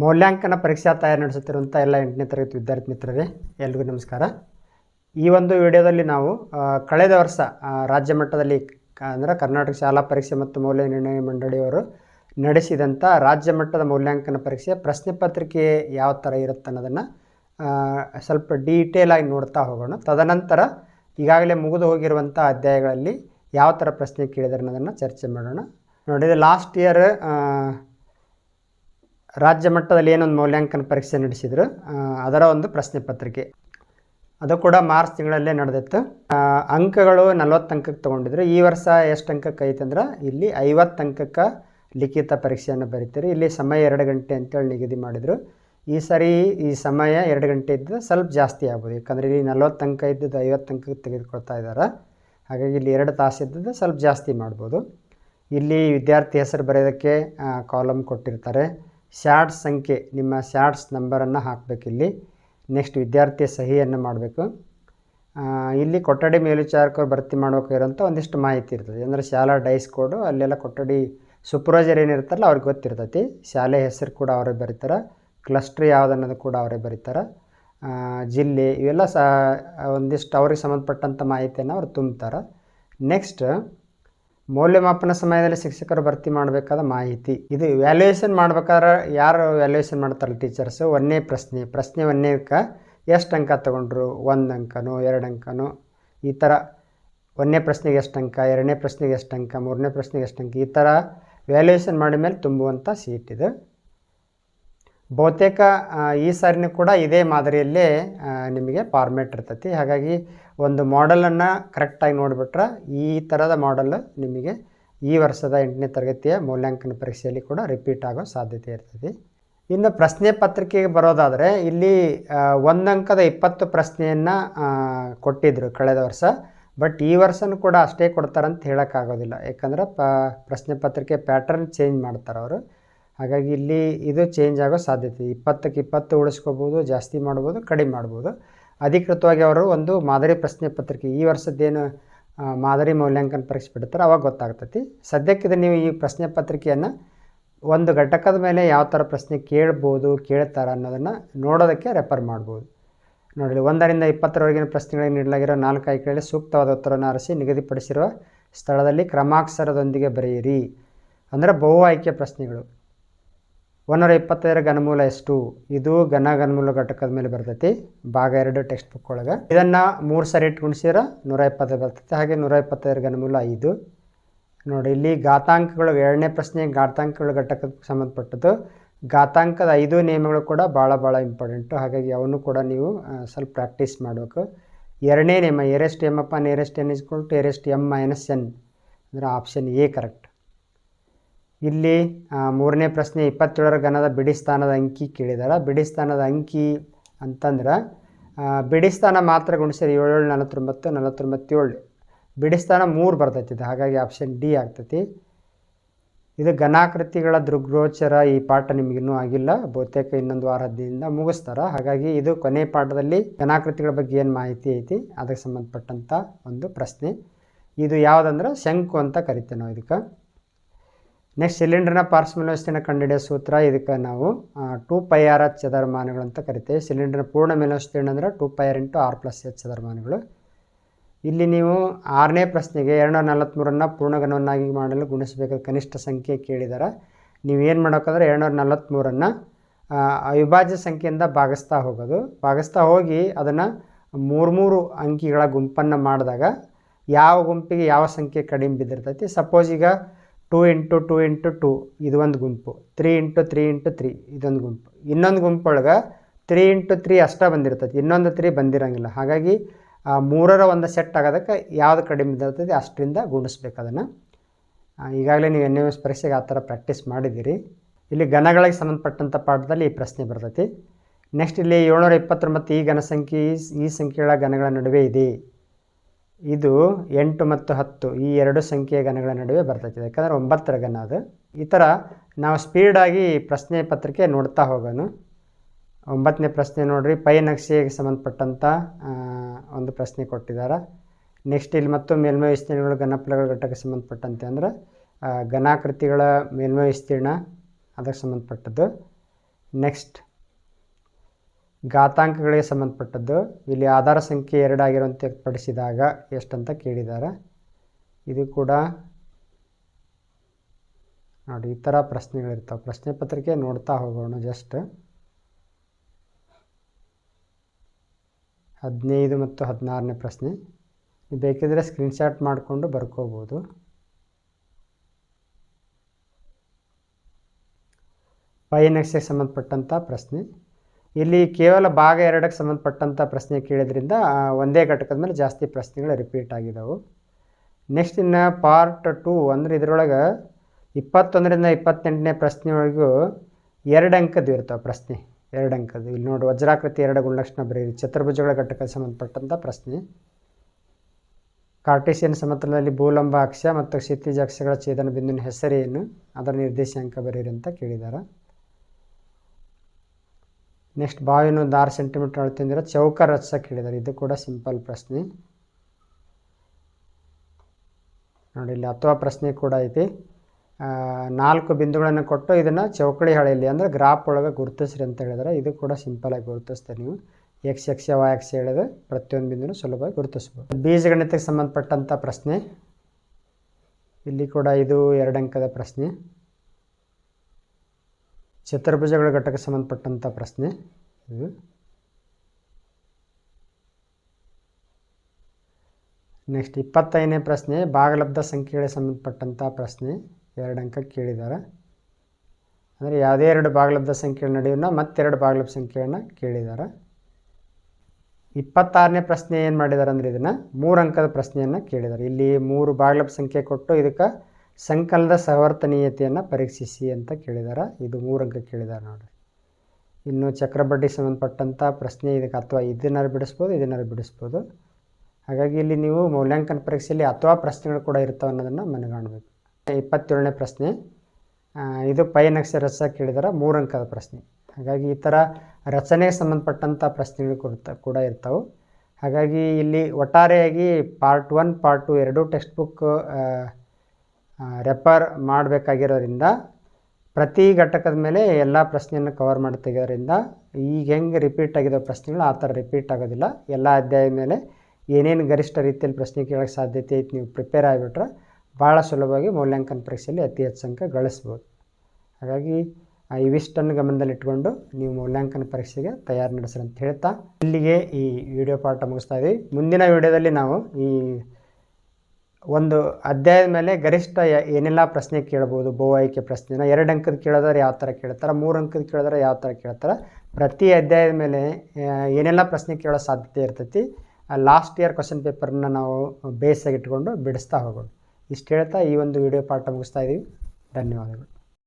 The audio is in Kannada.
ಮೌಲ್ಯಾಂಕನ ಪರೀಕ್ಷಾ ತಯಾರಿ ನಡೆಸುತ್ತಿರುವಂಥ ಎಲ್ಲ ಎಂಟನೇ ತರಗತಿ ವಿದ್ಯಾರ್ಥಿ ಮಿತ್ರರೇ, ಎಲ್ರಿಗೂ ನಮಸ್ಕಾರ. ಈ ಒಂದು ವಿಡಿಯೋದಲ್ಲಿ ನಾವು ಕಳೆದ ವರ್ಷ ರಾಜ್ಯ ಮಟ್ಟದಲ್ಲಿ ಅಂದರೆ ಕರ್ನಾಟಕ ಶಾಲಾ ಪರೀಕ್ಷೆ ಮತ್ತು ಮೌಲ್ಯ ನಿರ್ಣಯ ಮಂಡಳಿಯವರು ನಡೆಸಿದಂಥ ರಾಜ್ಯ ಮಟ್ಟದ ಮೌಲ್ಯಾಂಕನ ಪರೀಕ್ಷೆ ಪ್ರಶ್ನೆ ಪತ್ರಿಕೆ ಯಾವ ಥರ ಇರುತ್ತೆ ಅನ್ನೋದನ್ನು ಸ್ವಲ್ಪ ಡೀಟೇಲಾಗಿ ನೋಡ್ತಾ ಹೋಗೋಣ. ತದನಂತರ ಈಗಾಗಲೇ ಮುಗಿದು ಹೋಗಿರುವಂಥ ಅಧ್ಯಾಯಗಳಲ್ಲಿ ಯಾವ ಥರ ಪ್ರಶ್ನೆ ಕೇಳಿದ್ರೆ ಅನ್ನೋದನ್ನು ಚರ್ಚೆ ಮಾಡೋಣ. ನೋಡಿ ಲಾಸ್ಟ್ ಇಯರ್ ರಾಜ್ಯ ಮಟ್ಟದಲ್ಲಿ ಏನೊಂದು ಮೌಲ್ಯಾಂಕನ ಪರೀಕ್ಷೆ ನಡೆಸಿದ್ರು ಅದರ ಒಂದು ಪ್ರಶ್ನೆ ಪತ್ರಿಕೆ. ಅದು ಕೂಡ ಮಾರ್ಚ್ ತಿಂಗಳಲ್ಲೇ ನಡೆದಿತ್ತು. ಅಂಕಗಳು ನಲ್ವತ್ತು ಅಂಕಕ್ಕೆ ತೊಗೊಂಡಿದ್ರು. ಈ ವರ್ಷ ಎಷ್ಟು ಅಂಕಕ್ಕೆ ಐತಂದ್ರೆ ಇಲ್ಲಿ ಐವತ್ತು ಅಂಕಕ್ಕೆ ಲಿಖಿತ ಪರೀಕ್ಷೆಯನ್ನು ಬರೀತೀರಿ. ಇಲ್ಲಿ ಸಮಯ ಎರಡು ಗಂಟೆ ಅಂತೇಳಿ ನಿಗದಿ ಮಾಡಿದರು. ಈ ಸರಿ ಈ ಸಮಯ ಎರಡು ಗಂಟೆ ಇದ್ದು ಸ್ವಲ್ಪ ಜಾಸ್ತಿ ಆಗ್ಬೋದು. ಯಾಕಂದರೆ ಇಲ್ಲಿ ನಲ್ವತ್ತು ಅಂಕ ಇದ್ದದ್ದು ಐವತ್ತು ಅಂಕಕ್ಕೆ ತೆಗೆದುಕೊಳ್ತಾ ಇದ್ದಾರೆ ಹಾಗಾಗಿ ಇಲ್ಲಿ ಎರಡು ತಾಸು ಇದ್ದದ್ದು ಸ್ವಲ್ಪ ಜಾಸ್ತಿ ಮಾಡ್ಬೋದು. ಇಲ್ಲಿ ವಿದ್ಯಾರ್ಥಿ ಹೆಸರು ಬರೆಯೋದಕ್ಕೆ ಕಾಲಮ್ ಕೊಟ್ಟಿರ್ತಾರೆ. ಶಾರ್ಟ್ಸ್ ಸಂಖ್ಯೆ, ನಿಮ್ಮ ಸ್ಯಾಡ್ಸ್ ನಂಬರನ್ನು ಹಾಕಬೇಕು ಇಲ್ಲಿ. ನೆಕ್ಸ್ಟ್ ವಿದ್ಯಾರ್ಥಿ ಸಹಿಯನ್ನು ಮಾಡಬೇಕು. ಇಲ್ಲಿ ಕೊಠಡಿ ಮೇಲ್ವಿಚಾರಕರು ಭರ್ತಿ ಮಾಡ್ಬೇಕಾಗಿರೋಂಥ ಒಂದಿಷ್ಟು ಮಾಹಿತಿ ಇರ್ತದೆ. ಅಂದರೆ ಶಾಲಾ ಡೈಸ್ ಕೋಡು, ಅಲ್ಲೆಲ್ಲ ಕೊಠಡಿ ಸೂಪರ್ವೈಸರ್ ಏನಿರ್ತಾರಲ್ಲ, ಅವ್ರಿಗೆ ಗೊತ್ತಿರ್ತೈತಿ. ಶಾಲೆ ಹೆಸರು ಕೂಡ ಅವರೇ ಬರೀತಾರೆ. ಕ್ಲಸ್ಟರ್ ಯಾವ್ದು ಅನ್ನೋದು ಕೂಡ ಅವರೇ ಬರೀತಾರೆ. ಜಿಲ್ಲೆ, ಇವೆಲ್ಲ ಸಹ ಒಂದಿಷ್ಟು ಅವ್ರಿಗೆ ಸಂಬಂಧಪಟ್ಟಂಥ ಮಾಹಿತಿಯನ್ನು ಅವ್ರು ತುಂಬ್ತಾರೆ. ನೆಕ್ಸ್ಟ್ ಮೌಲ್ಯಮಾಪನ ಸಮಯದಲ್ಲಿ ಶಿಕ್ಷಕರು ಭರ್ತಿ ಮಾಡಬೇಕಾದ ಮಾಹಿತಿ. ಇದು ವ್ಯಾಲ್ಯೂಯೇಷನ್ ಮಾಡ್ಬೇಕಾದ್ರೆ ಯಾರು ವ್ಯಾಲ್ಯೂಯೇಷನ್ ಮಾಡ್ತಾರಲ್ಲ ಟೀಚರ್ಸು ಒಂದನೇ ಪ್ರಶ್ನೆ. ಪ್ರಶ್ನೆ ಒಂದನೇಕ್ಕೆ ಎಷ್ಟು ಅಂಕ ತಗೊಂಡ್ರು? ಒಂದು ಅಂಕನೋ, ಎರಡು ಅಂಕನೋ? ಈ ಥರ ಒಂದನೇ ಪ್ರಶ್ನೆಗೆ ಎಷ್ಟು ಅಂಕ, ಎರಡನೇ ಪ್ರಶ್ನೆಗೆ ಎಷ್ಟು ಅಂಕ, ಮೂರನೇ ಪ್ರಶ್ನೆಗೆ ಎಷ್ಟು ಅಂಕ? ಈ ಥರ ವ್ಯಾಲ್ಯೂಯೇಷನ್ ಮಾಡಿದ ಮೇಲೆ ತುಂಬುವಂಥ ಸೀಟ್ ಇದು. ಬಹುತೇಕ ಈ ಸಾರಿನೂ ಕೂಡ ಇದೇ ಮಾದರಿಯಲ್ಲೇ ನಿಮಗೆ ಫಾರ್ಮೇಟ್ ಇರ್ತೈತಿ. ಹಾಗಾಗಿ ಒಂದು ಮಾಡೆಲನ್ನು ಕರೆಕ್ಟಾಗಿ ನೋಡಿಬಿಟ್ರೆ ಈ ಥರದ ಮಾಡೆಲ್ ನಿಮಗೆ ಈ ವರ್ಷದ ಎಂಟನೇ ತರಗತಿಯ ಮೌಲ್ಯಾಂಕನ ಪರೀಕ್ಷೆಯಲ್ಲಿ ಕೂಡ ರಿಪೀಟ್ ಆಗೋ ಸಾಧ್ಯತೆ ಇರ್ತದೆ. ಇನ್ನು ಪ್ರಶ್ನೆ ಪತ್ರಿಕೆಗೆ ಬರೋದಾದರೆ ಇಲ್ಲಿ ಒಂದಂಕದ ಇಪ್ಪತ್ತು ಪ್ರಶ್ನೆಯನ್ನು ಕೊಟ್ಟಿದ್ದರು ಕಳೆದ ವರ್ಷ. ಬಟ್ ಈ ವರ್ಷನೂ ಕೂಡ ಅಷ್ಟೇ ಕೊಡ್ತಾರಂತ ಹೇಳೋಕ್ಕಾಗೋದಿಲ್ಲ. ಯಾಕಂದ್ರೆ ಪ, ಪ್ರಶ್ನೆ ಪತ್ರಿಕೆ ಪ್ಯಾಟರ್ನ್ ಚೇಂಜ್ ಮಾಡ್ತಾರೆ ಅವರು. ಹಾಗಾಗಿ ಇಲ್ಲಿ ಇದು ಚೇಂಜ್ ಆಗೋ ಸಾಧ್ಯತೆ. ಇಪ್ಪತ್ತಕ್ಕೆ ಇಪ್ಪತ್ತು ಉಳಿಸ್ಕೋಬೋದು, ಜಾಸ್ತಿ ಮಾಡ್ಬೋದು, ಕಡಿಮೆ ಮಾಡ್ಬೋದು. ಅಧಿಕೃತವಾಗಿ ಅವರು ಒಂದು ಮಾದರಿ ಪ್ರಶ್ನೆ ಪತ್ರಿಕೆ, ಈ ವರ್ಷದ್ದೇನು ಮಾದರಿ ಮೌಲ್ಯಾಂಕನ ಪರೀಕ್ಷೆ ಬಿಡ್ತಾರೆ ಅವಾಗ ಗೊತ್ತಾಗ್ತೈತಿ. ಸದ್ಯಕ್ಕಿದೆ ನೀವು ಈ ಪ್ರಶ್ನೆ ಪತ್ರಿಕೆಯನ್ನು ಒಂದು ಘಟಕದ ಮೇಲೆ ಯಾವ ಥರ ಪ್ರಶ್ನೆ ಕೇಳ್ಬೋದು, ಕೇಳ್ತಾರೆ ಅನ್ನೋದನ್ನು ನೋಡೋದಕ್ಕೆ ರೆಫರ್ ಮಾಡ್ಬೋದು. ನೋಡಿ ಒಂದರಿಂದ ಇಪ್ಪತ್ತರವರೆಗಿನ ಪ್ರಶ್ನೆಗಳಿಗೆ ನೀಡಲಾಗಿರೋ ನಾಲ್ಕು ಆಯ್ಕೆಗಳಲ್ಲಿ ಸೂಕ್ತವಾದ ಉತ್ತರವನ್ನು ಆರಿಸಿ ನಿಗದಿಪಡಿಸಿರುವ ಸ್ಥಳದಲ್ಲಿ ಕ್ರಮಾಕ್ಷರದೊಂದಿಗೆ ಬರೆಯಿರಿ. ಅಂದರೆ ಬಹು ಆಯ್ಕೆ ಪ್ರಶ್ನೆಗಳು. ಒಂದೂರ ಇಪ್ಪತ್ತೈದರ ಘನಮೂಲ ಎಷ್ಟು? ಇದು ಘನ ಘನಮೂಲ ಘಟಕದ ಮೇಲೆ ಬರ್ತೈತಿ. ಭಾಗ ಎರಡು ಟೆಕ್ಸ್ಟ್ ಬುಕ್ ಒಳಗೆ. ಇದನ್ನು ಮೂರು ಸರಿ ಇಟ್ಟು ಗುಣಿಸಿದ್ರೆ ನೂರ ಇಪ್ಪತ್ತೈದು ಬರ್ತೈತಿ. ಹಾಗೆ ನೂರ ಇಪ್ಪತ್ತೈದರ ಘನಮೂಲ ಐದು. ನೋಡಿ, ಇಲ್ಲಿ ಘಾತಾಂಕಗಳು ಎರಡನೇ ಪ್ರಶ್ನೆ ಘಾತಾಂಕಗಳ ಘಟಕಕ್ಕೆ ಸಂಬಂಧಪಟ್ಟದ್ದು. ಘಾತಾಂಕದ ಐದು ನಿಯಮಗಳು ಕೂಡ ಭಾಳ ಭಾಳ ಇಂಪಾರ್ಟೆಂಟು ಹಾಗಾಗಿ ಅವನು ಕೂಡ ನೀವು ಸ್ವಲ್ಪ ಪ್ರಾಕ್ಟೀಸ್ ಮಾಡಬೇಕು. ಎರಡನೇ ನಿಯಮ ಎರೆಸ್ಟ್ ಎಂ ಅಪ್ಪ ನಿಯರೆಸ್ಟ್ ಎನ್ ಇಸ್ಕೊಂಡು ಟು ಎರೆಸ್ಟ್ ಎಂ ಮೈನಸ್ ಎನ್ ಅಂದರೆ ಆಪ್ಷನ್ ಎ ಕರೆಕ್ಟ್ ಇಲ್ಲಿ ಮೂರನೇ ಪ್ರಶ್ನೆ ಇಪ್ಪತ್ತೇಳರ ಘನದ ಬಿಡಿಸ್ಥಾನದ ಅಂಕಿ ಕೇಳಿದಾರೆ. ಬಿಡಿಸ್ಥಾನದ ಅಂಕಿ ಅಂತಂದ್ರೆ ಬಿಡಿಸ್ಥಾನ ಬಿಡಿ ಸ್ಥಾನ ಮಾತ್ರ ಗುಣಿಸಿದ್ರೆ ಏಳೇಳು, ನಲವತ್ತೊಂಬತ್ತು, ನಲವತ್ತೊಂಬತ್ತೇಳು. ಬಿಡಿ ಸ್ಥಾನ ಮೂರು ಬರ್ತೈತಿ ಇದು ಹಾಗಾಗಿ ಆಪ್ಷನ್ ಡಿ ಆಗ್ತೈತಿ. ಇದು ಘನಾಕೃತಿಗಳ ದೃಗ್ಗೋಚರ ಈ ಪಾಠ ನಿಮಗಿನ್ನೂ ಆಗಿಲ್ಲ. ಬಹುತೇಕ ಇನ್ನೊಂದು ವಾರ ಹದಿನೈದಿಂದ ಮುಗಿಸ್ತಾರೆ. ಹಾಗಾಗಿ ಇದು ಕೊನೆ ಪಾಠದಲ್ಲಿ ಘನಾಕೃತಿಗಳ ಬಗ್ಗೆ ಏನು ಮಾಹಿತಿ ಐತಿ, ಅದಕ್ಕೆ ಸಂಬಂಧಪಟ್ಟಂಥ ಒಂದು ಪ್ರಶ್ನೆ. ಇದು ಯಾವುದಂದ್ರೆ ಶಂಕು ಅಂತ ಕರಿತೇವೆ ನಾವು ಇದಕ್ಕೆ. ನೆಕ್ಸ್ಟ್ ಸಿಲಿಂಡರ್ನ ಪಾರ್ಶ್ವನ ವ್ಯವಸ್ಥೆಯನ್ನು ಕಂಡುಹಿಡಿಯೋ ಸೂತ್ರ, ಇದಕ್ಕೆ ನಾವು ಟೂ ಪೈ ಆರ್ ಎಚ್ ಚದರಮಾನಗಳು ಅಂತ ಕರಿತೇವೆ. ಸಿಲಿಂಡರ್ನ ಪೂರ್ಣ ಮೇಲ್ವಿಸ್ತೀರ್ಣ ಅಂದರೆ two pi R into R plus H ಚದರಮಾನಗಳು. ಇಲ್ಲಿ ನೀವು ಆರನೇ ಪ್ರಶ್ನೆಗೆ ಎರಡು ನಲವತ್ತ್ಮೂರನ್ನು ಪೂರ್ಣಗನವನ್ನಾಗಿ ಮಾಡಲು ಗುಣಿಸಬೇಕಾದ ಕನಿಷ್ಠ ಸಂಖ್ಯೆ ಕೇಳಿದ್ದಾರೆ ನೀವು ಏನು ಮಾಡೋಕ್ಕಂದ್ರೆ ಎರಡುನೂರ ನಲವತ್ತ್ಮೂರನ್ನು ಅವಿಭಾಜ್ಯ ಸಂಖ್ಯೆಯಿಂದ ಭಾಗಿಸ್ತಾ ಹೋಗೋದು. ಭಾಗಿಸ್ತಾ ಹೋಗಿ ಅದನ್ನು ಮೂರು ಮೂರು ಅಂಕಿಗಳ ಗುಂಪನ್ನು ಮಾಡಿದಾಗ ಯಾವ ಗುಂಪಿಗೆ ಯಾವ ಸಂಖ್ಯೆ ಕಡಿಮೆ ಬಿದ್ದಿರ್ತೈತಿ. ಸಪೋಸ್ ಈಗ two into two into two, ಇದು ಒಂದು ಗುಂಪು. Three into three into three, ಇದೊಂದು ಗುಂಪು. ಇನ್ನೊಂದು ಗುಂಪೊಳಗೆ ತ್ರೀ ಇಂಟು ತ್ರೀ ಅಷ್ಟೇ ಬಂದಿರ್ತೈತಿ ಇನ್ನೊಂದು ತ್ರೀ ಬಂದಿರಂಗಿಲ್ಲ. ಹಾಗಾಗಿ ಮೂರರ ಒಂದು ಸೆಟ್ ಆಗೋದಕ್ಕೆ ಯಾವುದು ಕಡಿಮೆ ಇರ್ತೈತಿ ಅಷ್ಟರಿಂದ ಗುಣಿಸ್ಬೇಕು ಅದನ್ನು. ಈಗಾಗಲೇ ನೀವು ಎನ್ ಎಂ ಎಸ್ ಪರೀಕ್ಷೆಗೆ ಆ ಥರ ಪ್ರಾಕ್ಟೀಸ್ ಮಾಡಿದ್ದೀರಿ. ಇಲ್ಲಿ ಘನಗಳಿಗೆ ಸಂಬಂಧಪಟ್ಟಂಥ ಪಾಠದಲ್ಲಿ ಈ ಪ್ರಶ್ನೆ ಬರ್ತೈತಿ. ನೆಕ್ಸ್ಟ್ ಇಲ್ಲಿ ಏಳ್ನೂರ ಇಪ್ಪತ್ತೊಂಬತ್ತು ಈ ಘನ ಸಂಖ್ಯೆ, ಈ- ಈ ಸಂಖ್ಯೆಗಳ ಘನಗಳ ನಡುವೆ ಇದೆ. ಇದು ಎಂಟು ಮತ್ತು ಹತ್ತು, ಈ ಎರಡು ಸಂಖ್ಯೆಯ ಗಣಗಳ ನಡುವೆ ಬರ್ತೈತೆ. ಯಾಕಂದರೆ ಒಂಬತ್ತರ ಗಣ ಅದು. ಈ ಥರ ನಾವು ಸ್ಪೀಡಾಗಿ ಪ್ರಶ್ನೆ ಪತ್ರಿಕೆ ನೋಡ್ತಾ ಹೋಗೋಣ. ಒಂಬತ್ತನೇ ಪ್ರಶ್ನೆ ನೋಡ್ರಿ. ಪೈ ನಕ್ಷೆಗೆ ಸಂಬಂಧಪಟ್ಟಂಥ ಒಂದು ಪ್ರಶ್ನೆ ಕೊಟ್ಟಿದ್ದಾರೆ. ನೆಕ್ಸ್ಟ್ ಇಲ್ಲಿ ಮತ್ತು ಮೇಲ್ಮೈ ವಿಸ್ತೀರ್ಣಗಳು, ಘನಫಲಗಳ ಘಟಕಕ್ಕೆ ಸಂಬಂಧಪಟ್ಟಂತೆ ಅಂದ್ರೆ ಘನಾಕೃತಿಗಳ ಮೇಲ್ಮೈ ವಿಸ್ತೀರ್ಣ, ಅದಕ್ಕೆ ಸಂಬಂಧಪಟ್ಟದ್ದು. ನೆಕ್ಸ್ಟ್ ಘಾತಾಂಕಗಳಿಗೆ ಸಂಬಂಧಪಟ್ಟದ್ದು. ಇಲ್ಲಿ ಆಧಾರ ಸಂಖ್ಯೆ ಎರಡಾಗಿರುವಂತೆ ಪಡಿಸಿದಾಗ ಎಷ್ಟಂತ ಕೇಳಿದ್ದಾರೆ. ಇದು ಕೂಡ ನೋಡಿ, ಈ ಥರ ಪ್ರಶ್ನೆಗಳಿರ್ತಾವೆ. ಪ್ರಶ್ನೆ ಪತ್ರಿಕೆ ನೋಡ್ತಾ ಹೋಗೋಣ ಜಸ್ಟ್ ಹದಿನೈದು ಮತ್ತು ಹದಿನಾರನೇ ಪ್ರಶ್ನೆ. ಬೇಕಿದ್ರೆ ಸ್ಕ್ರೀನ್ಶಾಟ್ ಮಾಡಿಕೊಂಡು ಬರ್ಕೋಬೋದು. ಪೈ ನಕ್ಷೆಗೆ ಸಂಬಂಧಪಟ್ಟಂಥ ಪ್ರಶ್ನೆ. ಇಲ್ಲಿ ಕೇವಲ ಭಾಗ ಎರಡಕ್ಕೆ ಸಂಬಂಧಪಟ್ಟಂಥ ಪ್ರಶ್ನೆ ಕೇಳಿದ್ರಿಂದ ಒಂದೇ ಘಟಕದ ಮೇಲೆ ಜಾಸ್ತಿ ಪ್ರಶ್ನೆಗಳು ರಿಪೀಟ್ ಆಗಿದ್ದಾವೆ ನೆಕ್ಸ್ಟ್ ಇನ್ನು ಪಾರ್ಟ್ ಟು ಅಂದರೆ ಇದರೊಳಗೆ ಇಪ್ಪತ್ತೊಂದರಿಂದ ಇಪ್ಪತ್ತೆಂಟನೇ ಪ್ರಶ್ನೆಯೊಳಗೂ ಎರಡು ಅಂಕದ್ದು ಇರ್ತಾವೆ ಪ್ರಶ್ನೆ. ಎರಡು ಅಂಕದ್ದು. ಇಲ್ಲಿ ನೋಡಿ, ವಜ್ರಾಕೃತಿ ಎರಡು ಗುಣಲಕ್ಷಣ ಬರೀರಿ ಚತುರ್ಭುಜಗಳ ಘಟಕಕ್ಕೆ ಸಂಬಂಧಪಟ್ಟಂಥ ಪ್ರಶ್ನೆ. ಕಾರ್ಟೇಶಿಯನ್ ಸಮತಲದಲ್ಲಿ ಭೂಲಂಬ ಅಕ್ಷ ಮತ್ತು ಕ್ಷಿತಿಜ ಅಕ್ಷಗಳ ಛೇದನ ಬಿಂದುವಿನ ಹೆಸರೇನು? ಅದರ ನಿರ್ದೇಶಾಂಕ ಬರೀರಿ ಅಂತ ಕೇಳಿದ್ದಾರೆ ನೆಕ್ಸ್ಟ್ ಬಾವಿನ ಒಂದು ಆರು ಸೆಂಟಿಮೀಟರ್ ಅಳ್ತಿಂದಿರೋ ಚೌಕ ರಚಿಸಕ್ಕೆ ಹೇಳಿದ್ದಾರೆ. ಇದು ಕೂಡ ಸಿಂಪಲ್ ಪ್ರಶ್ನೆ. ನೋಡಿ, ಇಲ್ಲಿ ಅಥವಾ ಪ್ರಶ್ನೆ ಕೂಡ ಐತಿ ನಾಲ್ಕು ಬಿಂದುಗಳನ್ನು ಕೊಟ್ಟು ಇದನ್ನು ಚೌಕಳಿ ಹಳೆಯಲ್ಲಿ ಅಂದರೆ ಗ್ರಾಫ್ ಒಳಗೆ ಗುರುತಿಸ್ರಿ ಅಂತ ಹೇಳಿದರೆ ಇದು ಕೂಡ ಸಿಂಪಲಾಗಿ ಗುರುತಿಸ್ತಾರೆ ನೀವು. ಎಕ್ಸ್ ಎಕ್ಸ್ ವಾಯ್ ಎಕ್ಸ್ ಹೇಳಿದ್ರೆ ಪ್ರತಿಯೊಂದು ಬಿಂದುನು ಸುಲಭವಾಗಿ ಗುರುತಿಸ್ಬೋದು. ಬೀಜಗಣಿತಕ್ಕೆ ಸಂಬಂಧಪಟ್ಟಂಥ ಪ್ರಶ್ನೆ. ಇಲ್ಲಿ ಕೂಡ ಇದು ಎರಡು ಅಂಕದ ಪ್ರಶ್ನೆ. ಚತುರ್ಭುಜಗಳ ಘಟಕಕ್ಕೆ ಸಂಬಂಧಪಟ್ಟಂಥ ಪ್ರಶ್ನೆ. ನೆಕ್ಸ್ಟ್ ಇಪ್ಪತ್ತೈದನೇ ಪ್ರಶ್ನೆ ಭಾಗಲಬ್ಧ ಸಂಖ್ಯೆಗಳಿಗೆ ಸಂಬಂಧಪಟ್ಟಂಥ ಪ್ರಶ್ನೆ. ಎರಡು ಅಂಕ ಕೇಳಿದ್ದಾರೆ ಅಂದರೆ ಯಾವುದೇ ಎರಡು ಭಾಗಲಬ್ಧ ಸಂಖ್ಯೆಗಳ ನಡುವಿನ ಮತ್ತೆರಡು ಭಾಗಲಬ್ಧ ಸಂಖ್ಯೆಯನ್ನು ಕೇಳಿದ್ದಾರೆ ಇಪ್ಪತ್ತಾರನೇ ಪ್ರಶ್ನೆ ಏನು ಮಾಡಿದ್ದಾರೆ ಅಂದರೆ ಇದನ್ನು ಮೂರು ಅಂಕದ ಪ್ರಶ್ನೆಯನ್ನು ಕೇಳಿದ್ದಾರೆ ಇಲ್ಲಿ ಮೂರು ಭಾಗಲಬ್ಧ ಸಂಖ್ಯೆ ಕೊಟ್ಟು ಇದಕ್ಕೆ ಸಂಕಲನದ ಸಹವರ್ತನೀಯತೆಯನ್ನು ಪರೀಕ್ಷಿಸಿ ಅಂತ ಕೇಳಿದಾರೆ. ಇದು ಮೂರಂಕ ಅಂಕ ಕೇಳಿದ್ದಾರೆ ನೋಡಿರಿ. ಇನ್ನು ಚಕ್ರಬಡ್ಡಿ ಸಂಬಂಧಪಟ್ಟಂಥ ಪ್ರಶ್ನೆ ಇದಕ್ಕೆ ಅಥವಾ ಇದನ್ನಾರು ಬಿಡಿಸ್ಬೋದು ಇದನ್ನಾರು ಬಿಡಿಸ್ಬೋದು. ಹಾಗಾಗಿ ಇಲ್ಲಿ ನೀವು ಮೌಲ್ಯಾಂಕನ ಪರೀಕ್ಷೆಯಲ್ಲಿ ಅಥವಾ ಪ್ರಶ್ನೆಗಳು ಕೂಡ ಇರ್ತಾವೆ ಅನ್ನೋದನ್ನು ಮನಗಾಣಬೇಕು. ಇಪ್ಪತ್ತೇಳನೇ ಪ್ರಶ್ನೆ. ಇದು ಪೈ ನಕ್ಷೆ ರಚ ಕೇಳಿದರೆ ಮೂರಂಕದ ಪ್ರಶ್ನೆ. ಹಾಗಾಗಿ ಈ ಥರ ರಚನೆಗೆ ಸಂಬಂಧಪಟ್ಟಂಥ ಪ್ರಶ್ನೆಗಳು ಕೊಡ್ತಾ, ಕೂಡ ಇರ್ತಾವೆ. ಹಾಗಾಗಿ ಇಲ್ಲಿ ಒಟ್ಟಾರೆಯಾಗಿ ಪಾರ್ಟ್ ಒನ್ ಪಾರ್ಟ್ ಟು ಎರಡೂ ಟೆಕ್ಸ್ಟ್ ಬುಕ್ ರೆಫರ್ ಮಾಡಬೇಕಾಗಿರೋದ್ರಿಂದ ಪ್ರತಿ ಘಟಕದ ಮೇಲೆ ಎಲ್ಲ ಪ್ರಶ್ನೆಯನ್ನು ಕವರ್ ಮಾಡ್ತಿರೋದ್ರಿಂದ ಈಗ ಹೆಂಗೆ ರಿಪೀಟ್ ಆಗಿರೋ ಪ್ರಶ್ನೆಗಳು ಆ ಥರ ರಿಪೀಟ್ ಆಗೋದಿಲ್ಲ. ಎಲ್ಲ ಅಧ್ಯಾಯದ ಮೇಲೆ ಏನೇನು ಗರಿಷ್ಠ ರೀತಿಯಲ್ಲಿ ಪ್ರಶ್ನೆ ಕೇಳೋಕ್ಕೆ ಸಾಧ್ಯತೆ ಐತೆ ನೀವು ಪ್ರಿಪೇರ್ ಆಗಿಬಿಟ್ರೆ ಭಾಳ ಸುಲಭವಾಗಿ ಮೌಲ್ಯಾಂಕನ ಪರೀಕ್ಷೆಯಲ್ಲಿ ಅತಿ ಹೆಚ್ಚು ಅಂಕ ಗಳಿಸ್ಬೋದು. ಹಾಗಾಗಿ ಇವಿಷ್ಟನ್ನು ಗಮನದಲ್ಲಿಟ್ಕೊಂಡು ನೀವು ಮೌಲ್ಯಾಂಕನ ಪರೀಕ್ಷೆಗೆ ತಯಾರು ನಡೆಸ್ರಿ ಅಂತ ಹೇಳ್ತಾ ಇಲ್ಲಿಗೆ ಈ ವಿಡಿಯೋ ಪಾಠ ಮುಗಿಸ್ತಾ ಇದ್ದೀವಿ ಮುಂದಿನ ವಿಡಿಯೋದಲ್ಲಿ ನಾವು ಈ ಒಂದು ಅಧ್ಯಾಯದ ಮೇಲೆ ಗರಿಷ್ಠ ಏನೆಲ್ಲ ಪ್ರಶ್ನೆ ಕೇಳ್ಬೋದು? ಬಹು ಆಯ್ಕೆ ಪ್ರಶ್ನೆನ. ಎರಡು ಅಂಕದ ಕೇಳಿದ್ರೆ ಯಾವ ಥರ ಕೇಳ್ತಾರೆ? ಮೂರು ಅಂಕದ ಕೇಳಿದ್ರೆ ಯಾವ ಥರ ಕೇಳ್ತಾರೆ? ಪ್ರತಿ ಅಧ್ಯಾಯದ ಮೇಲೆ ಏನೆಲ್ಲ ಪ್ರಶ್ನೆ ಕೇಳೋ ಸಾಧ್ಯತೆ ಇರ್ತೈತಿ ಲಾಸ್ಟ್ ಇಯರ್ ಕ್ವಶನ್ ಪೇಪರ್ನ ನಾವು ಬೇಸಾಗಿಟ್ಕೊಂಡು ಬಿಡಿಸ್ತಾ ಹೋಗೋಣ ಇಷ್ಟು ಹೇಳ್ತಾ ಈ ಒಂದು ವಿಡಿಯೋ ಪಾಠ ಮುಗಿಸ್ತಾ ಇದ್ದೀವಿ ಧನ್ಯವಾದಗಳು.